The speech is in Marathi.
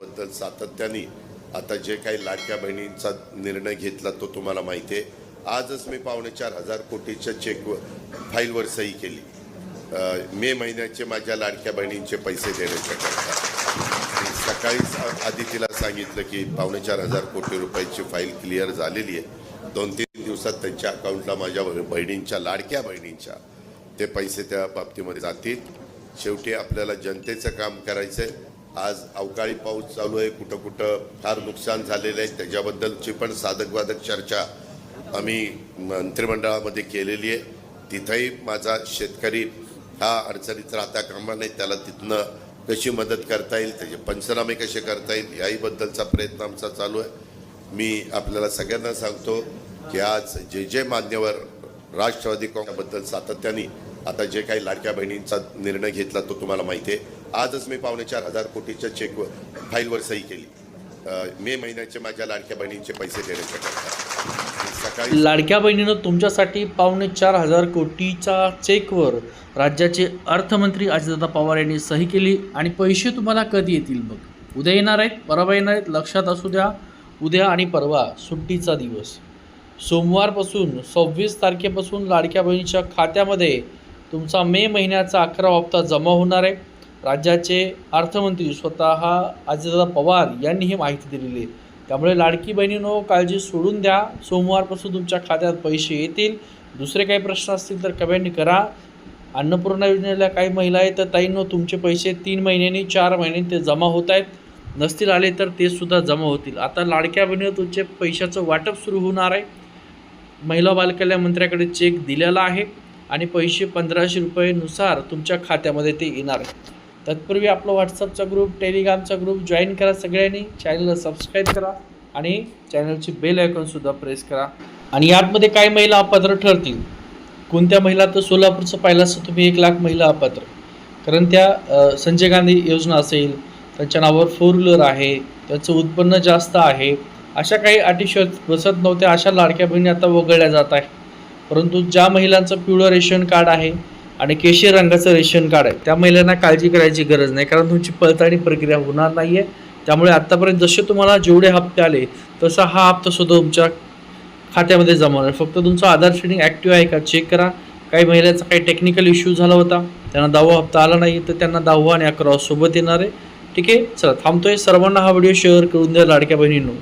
बद्दल सातत्याने आता जे काही लाडक्या बहिणींचा निर्णय घेतला तो तुम्हाला माहिती आहे. आजच मी पावणे चार हजार कोटीच्या चेक फाईलवर सही केली. मे महिन्याचे माझ्या लाडक्या बहिणींचे पैसे देण्याच्या करता. सकाळीच आधी तिला सांगितलं की पावणे चार हजार कोटी रुपयाची फाईल क्लिअर झालेली आहे. दोन तीन दिवसात त्यांच्या अकाउंटला माझ्या बहिणींच्या लाडक्या बहिणींच्या ते पैसे त्या बाबतीमध्ये जातील. शेवटी आपल्याला जनतेचं काम करायचं आहे आज अवकाळी पाऊस चालू आहे कुठं कुठं फार नुकसान झालेलं आहे. त्याच्याबद्दलची पण साधकवादक चर्चा आम्ही मंत्रिमंडळामध्ये केलेली आहे. तिथंही माझा शेतकरी हा अडचणीत राहता कामा नाही त्याला तिथनं कशी मदत करता येईल त्याचे पंचनामे कसे करता येईल याहीबद्दलचा प्रयत्न आमचा चालू आहे. मी आपल्याला सगळ्यांना सांगतो की आज जे जे मान्यवर राष्ट्रवादी काँग्रेसबद्दल सातत्याने आता जे काही लाडक्या बहिणींचा निर्णय घेतला तो तुम्हाला माहिती आहे. आजच मी पावणे चार हजार कोटीच्या चेकवर फाईलवर सही केली. मे महिन्याचे माझ्या लाडक्या बहिणींचे पैसे देण्याच्या करता सकाळी लाडक्या बहिणीनं तुमच्यासाठी पावणे चार हजार कोटीच्या चेकवर राज्याचे अर्थमंत्री अजितदादा पवार यांनी सही केली आणि पैसे तुम्हाला कधी येतील मग? उद्या येणार आहेत परवा येणार आहेत लक्षात असू द्या. उद्या आणि परवा सुट्टीचा दिवस. सोमवारपासून सव्वीस तारखेपासून लाडक्या बहिणीच्या खात्यामध्ये तुमचा मे महिन्याचा अकरा हप्ता जमा होणार आहे. राज्याचे अर्थमंत्री स्वतः अजितदादा पवार यांनी ही माहिती दिलेली आहे. त्यामुळे लाडकी बहिणीनो काळजी सोडून द्या. सोमवारपासून तुमच्या खात्यात पैसे येतील. दुसरे काही प्रश्न असतील तर कमेंट करा. अन्नपूर्णा योजनेला काही महिला आहेत तर ताईंनो तुमचे पैसे तीन महिन्यांनी चार महिन्यांनी ते जमा होत आहेत. नसतील आले तर ते सुद्धा जमा होतील. आता लाडक्या बहिणीनं तुमचे पैशाचं वाटप सुरू होणार आहे. महिला बालकल्याण मंत्र्याकडे चेक दिलेला आहे. आणि पैसे पंधराशे रुपयेनुसार तुमच्या खात्यामध्ये ते येणार आहे तत्पूर्वी आपला व्हॉट्सअपचा ग्रुप टेलिग्रामचा ग्रुप जॉईन करा सगळ्यांनी. चॅनलला सबस्क्राईब करा आणि चॅनलची बेल आयकॉनसुद्धा प्रेस करा. आणि यातमध्ये काही महिला अपात्र ठरतील. कोणत्या महिला? तर सोलापूरचं पाहिलं असतं तुम्ही एक लाख महिला अपात्र. कारण त्या संजय गांधी योजना असेल त्यांच्या नावावर फोर व्हीलर आहे त्यांचं उत्पन्न जास्त आहे अशा काही अटी शर्त बसत नव्हत्या अशा लाडक्या बहिणी आता वगळल्या जात आहे परंतु ज्या महिलांचं पिवळं रेशन कार्ड आहे आणि केशरी रंगाचं रेशन कार्ड आहे. त्या महिलांना काळजी करायची गरज नाही कारण तुमची पडताळणी प्रक्रिया होणार नाही आहे त्यामुळे आत्तापर्यंत जसे तुम्हाला जेवढे हप्ते आले तसा हा हप्तासुद्धा तुमच्या खात्यामध्ये जमा होणार. फक्त तुमचं आधार शेडिंग ॲक्टिव्ह आहे का चेक करा. काही महिलांचा काही टेक्निकल इश्यू झाला होता त्यांना दहावा हप्ता आला नाही तर त्यांना दहावा आणि अकरावा सोबत येणार आहे. ठीक आहे? चला थांबतोय. सर्वांना हा व्हिडिओ शेअर करून द्या लाडक्या बहिणींनो.